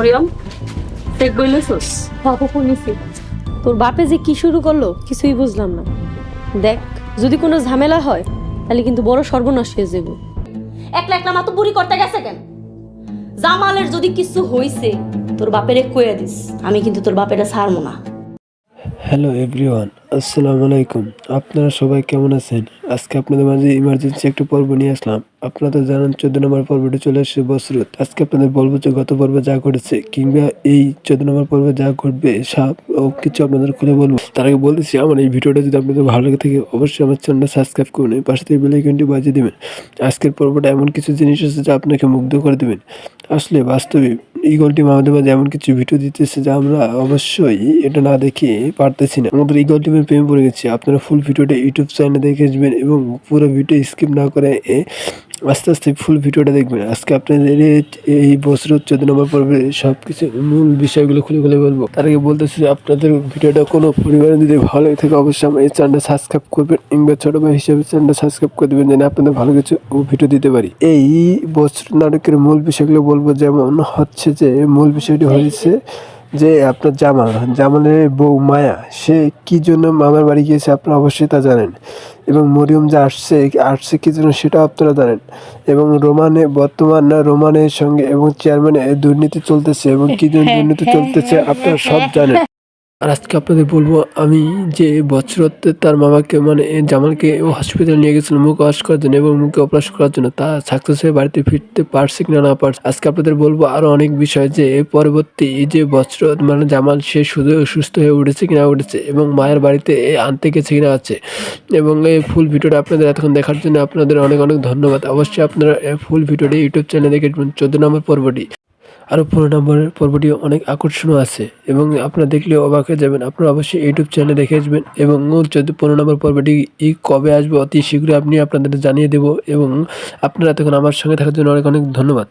Mariam check বইলেছস বাবু নিছি তোর বাপে যে কি শুরু করল কিছুই বুঝলাম না। দেখ যদি কোনো ঝামেলা হয় তাহলে কিন্তু বড় সর্বনাশ হয়ে যাবে। একলা একলা মা তো বুড়ি করতে গেছে কেন? জামালের যদি কিছু হইছে তোর বাপেরে কয়ে দিস। আমি কিন্তু তোর বাপেরা ছাড়বো না। হ্যালো এভরিওয়ান আসসালামু আলাইকুম। আপনারা সবাই কেমন আছেন? আজকে আপনাদের মাঝে ইমার্জেন্সি একটা পর্ব নিয়ে আসলাম। আপনারা তো জানেন, চোদ্দ নম্বর পর্বটি চলে আসছে বসরত। আজকে আপনাদের বলব যে গত পর্বে যা ঘটেছে কিংবা এই চোদ্দ নম্বর পর্বে যা ঘটবে সব ও কিছু আপনাদের খুলে বলব। তার আগে বলতেছি, আমার এই ভিডিওটা যদি আপনাদের ভালো লাগে থাকে, অবশ্যই আমার চ্যানেলটা সাবস্ক্রাইব করুন। পাশে থেকে বেলাইকনটি বাজিয়ে দেবেন। আজকের পর্বটা এমন কিছু জিনিস আছে যা আপনাকে মুগ্ধ করে দেবেন। আসলে বাস্তবে ইগল টিম আমাদের মাঝে এমন কিছু ভিডিও দিতেছে যা আমরা অবশ্যই এটা না দেখে পারতেছি না। আমাদের ইগল টিমের প্রেমে পড়ে গেছি। আপনারা ফুল ভিডিওটা ইউটিউব চ্যানেলে দেখে আসবেন এবং পুরো ভিডিও স্কিপ না করে এ, আস্তে আস্তে ফুল ভিডিওটা দেখবেন আজকে আপনাদের এই- বছর চোদ্দ নম্বর পর্বে সব কিছু মূল বিষয়গুলো খুলে খুলে বলব। তার আগে বলতেছি আপনাদের ভিডিওটা কোনো পরিমাণে যদি ভালো থাকে, অবশ্যই আমার এই চ্যানেলটা সাবস্ক্রাইব করবেন কিংবা ছোট ভাই হিসেবে চ্যানেলটা সাবস্ক্রাইব করে দেবেন, যেন আপনাদের ভালো কিছু ভিডিও দিতে পারি। এই বছর নাটকের মূল বিষয়গুলো বলব, যেমন হচ্ছে যে মূল বিষয়টি হয়েছে যে আপনার জামাল। জামালের বউ মায়া, সে কি জন্য মামার বাড়ি গিয়েছে আপনারা অবশ্যই তা জানেন। এবং মরিয়ম যে আসছে আসছে কি জন্য সেটা আপনারা জানেন। এবং রোমানে বর্তমান না রোমানের সঙ্গে এবং চেয়ারম্যানে দুর্নীতি চলতেছে এবং কি জন্য দুর্নীতি চলতেছে আপনারা সব জানেন। আর আজকে আপনাদের বলব, আমি যে বছরতে তার মামাকে মানে জামালকে হসপিটাল নিয়ে গেছিল মুখ ওয়াশ করার জন্য এবং মুখে অপারেশন করার জন্য, তা সাকসেস হয়ে বাড়িতে ফিরতে পারছে কিনা না পারছে। আজকে আপনাদের বলব আরও অনেক বিষয় যে পরবর্তী এই যে বছর মানে জামাল সে শুধু সুস্থ হয়ে উঠেছে কিনা উঠেছে এবং মায়ের বাড়িতে আনতে গেছে কিনা আছে। এবং এই ফুল ভিডিওটা আপনাদের এতক্ষণ দেখার জন্য আপনাদের অনেক অনেক ধন্যবাদ। অবশ্যই আপনারা ফুল ভিডিওটি ইউটিউব চ্যানেলে দেখে চোদ্দ নম্বর পর্বটি। আরও পনেরো নম্বরের পর্বটি অনেক আকর্ষণীয় আছে এবং আপনারা দেখলে অবাক হয়ে যাবেন। আপনারা অবশ্যই ইউটিউব চ্যানেলে দেখে আসবেন এবং চোদ্দ পনেরো নম্বর পর্বটি ই কবে আসবে অতি শীঘ্রই আপনি আপনাদের জানিয়ে দেব এবং আপনারা তখন আমার সঙ্গে থাকার জন্য অনেক অনেক ধন্যবাদ।